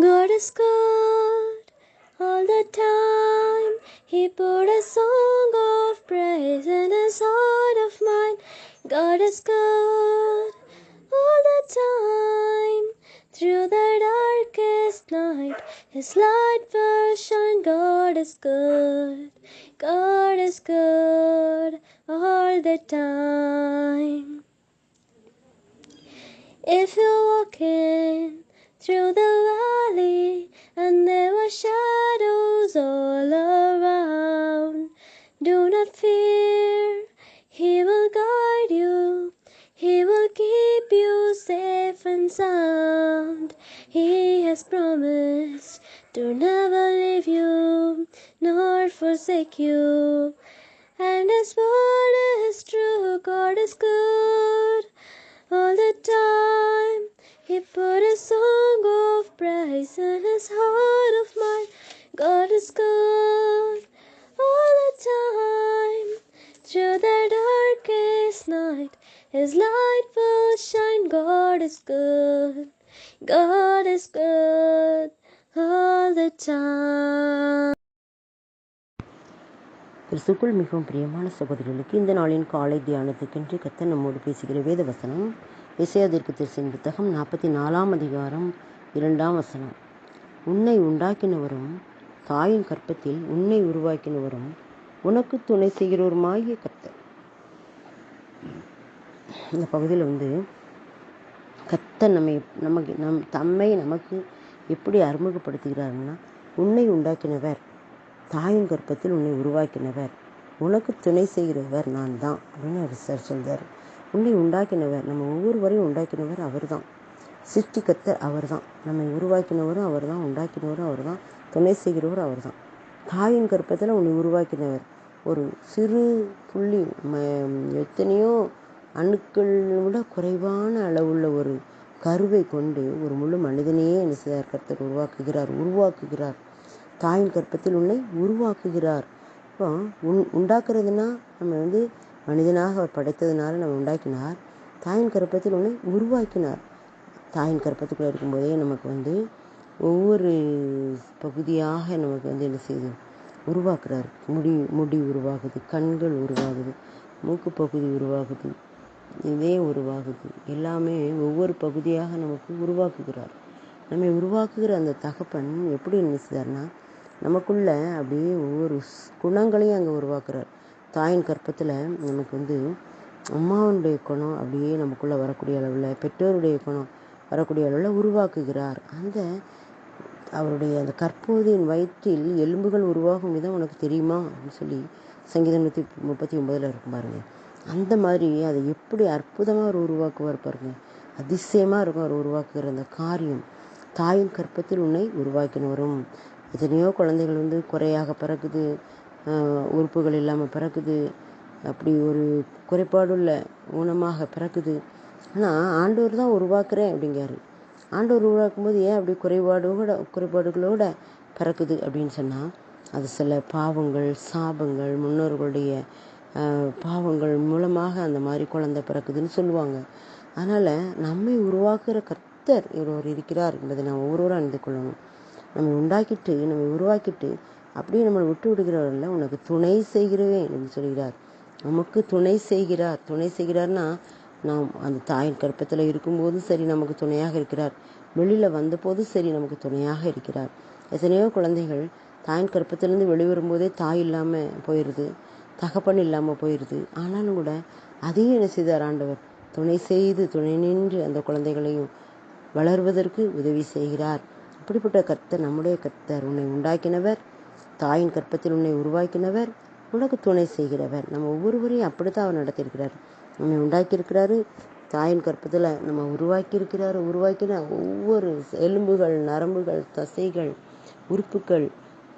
God is good all the time. He put a song of praise in his heart of mine. God is good all the time. Through the darkest night, his light will shine. God is good. God is good all the time. If you're walking through the valley and there were shadows all around, do not fear. He will guide you. He will keep you safe and sound. He has promised to never leave you nor forsake you. And his word is true. God is good all the time. He put a song of praise in his heart of mine. God is good all the time. Through the darkest night, his light will shine. God is good. God is good all the time. கிறிஸ்துக்குள் மிகவும் பிரியமான சகோதரிகளுக்கு இந்த நாளின் காலை தியானத்துக்கென்று கத்த நம்மோடு பேசுகிற வேத வசனம் இசையாதிற்கு திருச்சின் புத்தகம் நாற்பத்தி நாலாம் அதிகாரம் இரண்டாம் வசனம். உன்னை உண்டாக்கினவரும் தாயின் கற்பத்தில் உன்னை உருவாக்கினவரும் உனக்கு துணை செய்கிறவருமாகிய கர்த்தர். இந்த பகுதியில் வந்து கர்த்தர் நம்மை நமக்கு நம் தம்மை நமக்கு எப்படி அறிமுகப்படுத்துகிறார்னா உன்னை உண்டாக்கினவர் தாயின் கற்பத்தில் உன்னை உருவாக்கினவர் உனக்கு துணை செய்கிறவர் நான் தான் அப்படின்னு அவர் சார் சொல்கிறார் உன்னை உண்டாக்கினவர் நம்ம ஒவ்வொருவரையும் உண்டாக்கினவர் அவர் தான் சிருஷ்டிக்கத்தர் அவர் தான் நம்மை உருவாக்கினவரும் அவர் தான் உண்டாக்கினவரும் அவர் தான் துணை செய்கிறவரும் அவர் தான் தாயின் கற்பத்தில் உன்னை உருவாக்கினவர். ஒரு சிறு புள்ளி எத்தனையோ அணுக்கள் விட குறைவான அளவுள்ள ஒரு கருவை கொண்டு ஒரு முழு மனிதனையே என்ன செய்தார்? கர்த்தர் உருவாக்குகிறார் உருவாக்குகிறார். தாயின் கற்பத்தில் உன்னை உருவாக்குகிறார். இப்போ உன் உண்டாக்குறதுனா நம்ம வந்து மனிதனாக அவர் படைத்ததுனால நம்ம உண்டாக்கினார். தாயின் கற்பத்தில் உன்னை உருவாக்கினார். தாயின் கற்பத்துக்குள்ளே இருக்கும்போதே நமக்கு வந்து ஒவ்வொரு பகுதியாக நமக்கு வந்து என்ன செய்யுது உருவாக்குறார். முடி முடி உருவாகுது கண்கள் உருவாகுது மூக்கு பகுதி உருவாகுது இதே உருவாகுது. எல்லாமே ஒவ்வொரு பகுதியாக நமக்கு உருவாக்குகிறார். நம்மை உருவாக்குகிற அந்த தகப்பன் எப்படி நினைச்சார்னா நமக்குள்ள அப்படியே ஒவ்வொரு குணங்களையும் அங்கே உருவாக்குறார். தாயின் கற்பத்தில் நமக்கு வந்து அம்மாவுடைய குணம் அப்படியே நமக்குள்ளே வரக்கூடிய அளவில் பெற்றோருடைய குணம் வரக்கூடிய அளவில் உருவாக்குகிறார். அந்த அவருடைய அந்த கற்போதையின் வயிற்றில் எலும்புகள் உருவாகும் விதம் உனக்கு தெரியுமா? அப்படின்னு சொல்லி சங்கீதம் நூற்றி முப்பத்தி ஒன்பதில் இருக்கும் பாருங்க. அந்த மாதிரி அதை எப்படி அற்புதமாக அவர் உருவாக்குவார் பாருங்க. அதிசயமாக இருக்கும் அவர் உருவாக்குகிற அந்த காரியம். தாயின் கற்பத்தில் உன்னை உருவாக்கினவரும் எத்தனையோ குழந்தைகள் வந்து குறையாக பிறகுது உறுப்புகள் இல்லாமல் பிறக்குது. அப்படி ஒரு குறைபாடுள்ள ஊனமாக பிறக்குது. ஆனால் ஆண்டவர் தான் உருவாக்குறேன் அப்படிங்கிறாரு. ஆண்டவர் உருவாக்கும் போது ஏன் அப்படி குறைபாடோட குறைபாடுகளோட பிறக்குது அப்படின்னு சொன்னால் அது சில பாவங்கள் சாபங்கள் முன்னோர்களுடைய பாவங்கள் மூலமாக அந்த மாதிரி குழந்தை பிறக்குதுன்னு சொல்லுவாங்க. அதனால் நம்மை உருவாக்குற கர்த்தர் இவர் இருக்கிறார் என்பதை நாம் ஒவ்வொருவரும் அறிந்து கொள்ளணும். நம்ம உண்டாக்கிட்டு நம்ம உருவாக்கிட்டு அப்படியே நம்மளை விட்டு விடுகிறவரில் உனக்கு துணை செய்கிறவேன் என்று சொல்கிறார். நமக்கு துணை செய்கிறார். துணை செய்கிறார்னா நாம் அந்த தாயின் கற்பத்தில் இருக்கும்போதும் சரி நமக்கு துணையாக இருக்கிறார். வெளியில் வந்தபோதும் சரி நமக்கு துணையாக இருக்கிறார். எத்தனையோ குழந்தைகள் தாயின் கற்பத்திலேருந்து வெளிவரும்போதே தாய் இல்லாமல் போயிடுது தகப்பன் இல்லாமல் போயிடுது ஆனாலும் கூட அதையும் என்ன செய்தார் ஆண்டவர்? துணை செய்து துணை நின்று அந்த குழந்தைகளையும் வளர்வதற்கு உதவி செய்கிறார். அப்படிப்பட்ட கர்த்தர் நம்முடைய கர்த்தர் உன்னை உண்டாக்கினவர். தாயின் கற்பத்தில் உன்னை உருவாக்கினவர் உனக்கு துணை செய்கிறவர். நம்ம ஒவ்வொருவரையும் அப்படித்தான் அவர் நடத்தியிருக்கிறார். நம்மை உண்டாக்கியிருக்கிறாரு தாயின் கற்பத்தில் நம்ம உருவாக்கியிருக்கிறாரு உருவாக்கின ஒவ்வொரு எலும்புகள் நரம்புகள் தசைகள் உறுப்புகள்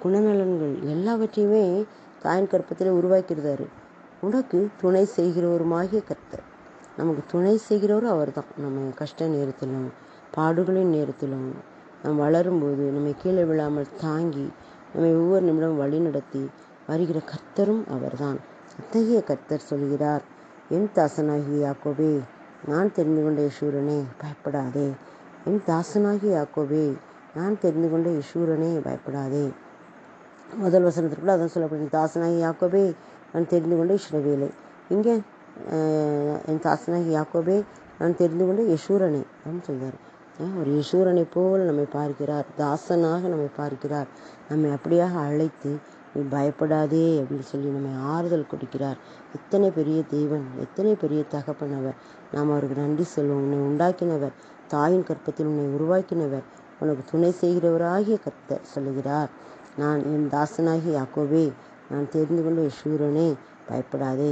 குணநலன்கள் எல்லாவற்றையுமே தாயின் கற்பத்தில் உருவாக்கியிருந்தாரு. உனக்கு துணை செய்கிறவருமாகிய கர்த்தர். நமக்கு துணை செய்கிறவரும் அவர் தான் நம்ம கஷ்ட நேரத்திலும் பாடுகளின் நேரத்திலும் நம்ம வளரும்போது நம்மை கீழே விழாமல் தாங்கி நம்மை ஒவ்வொரு நிமிடம் வழி நடத்தி வருகிற கர்த்தரும் அவர்தான். அத்தகைய கர்த்தர் சொல்கிறார் என் தாசனாகிய யாக்கோபே நான் தெரிந்து கொண்ட யசூரனே பயப்படாதே. என் தாசனாகி யாக்கோபே நான் தெரிந்து கொண்ட யசூரனே பயப்படாதே. முதல் வசனத்திற்குள்ள அதான் சொல்லப்படுது தாசனாகி யாக்கோபே நான் தெரிந்து கொண்ட இஸ்ரவேலை. இங்கே என் தாசனாகி யாக்கோபே நான் தெரிந்து கொண்ட யசூரனே அப்படின்னு சொல்கிறார் ஒரு ஈஸ்வரனை போல் நம்மை பார்க்கிறார். தாசனாக நம்மை பார்க்கிறார். நம்மை அப்படியாக அழைத்து நீ பயப்படாதே அப்படின்னு சொல்லி நம்மை ஆறுதல் கொடுக்கிறார். எத்தனை பெரிய தெய்வன் எத்தனை பெரிய தகப்பனவர் நாம் அவருக்கு நன்றி சொல்வோம். உன்னை உண்டாக்கினவர் தாயின் கற்பத்தில் உன்னை உருவாக்கினவர் உனக்கு துணை செய்கிறவராகிய கர்த்தர் சொல்லுகிறார். நான் என் தாசனாகி யாக்கோவே நான் தெரிந்து கொண்ட யசூரனே பயப்படாதே.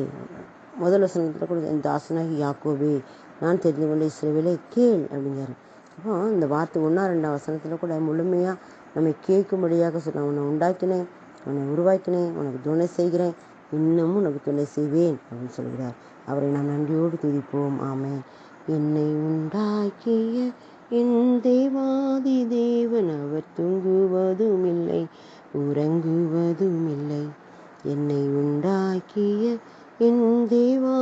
முதல் வசனத்தில் கூட என் தாசனாகி யாக்கோவே நான் தெரிந்து கொண்ட இஸ்ரவேலே கேள் அப்படிங்கிறார். அப்போ இந்த வார்த்தை ஒன்றா ரெண்டாம் வசனத்தில் கூட முழுமையாக நம்மை கேட்கும்படியாக சொல்ல உன்னை உண்டாக்கினேன் உன்னை உருவாக்கினேன் உனக்கு துணை செய்கிறேன் இன்னமும் உனக்கு துணை செய்வேன் அப்படின்னு சொல்கிறார். அவரை நாம் நன்றியோடு துதிப்போம். ஆமே என்னை உண்டாக்கிய என் தேவாதி தேவன் அவர் தூங்குவதும் இல்லை உறங்குவதும் இல்லை என்னை உண்டாக்கிய என் தேவா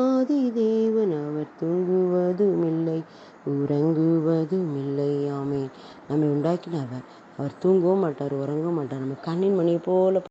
தூங்கவும் மாட்டார் உறங்கவும் மாட்டார். நம்ம கண்ணின் மணியை போல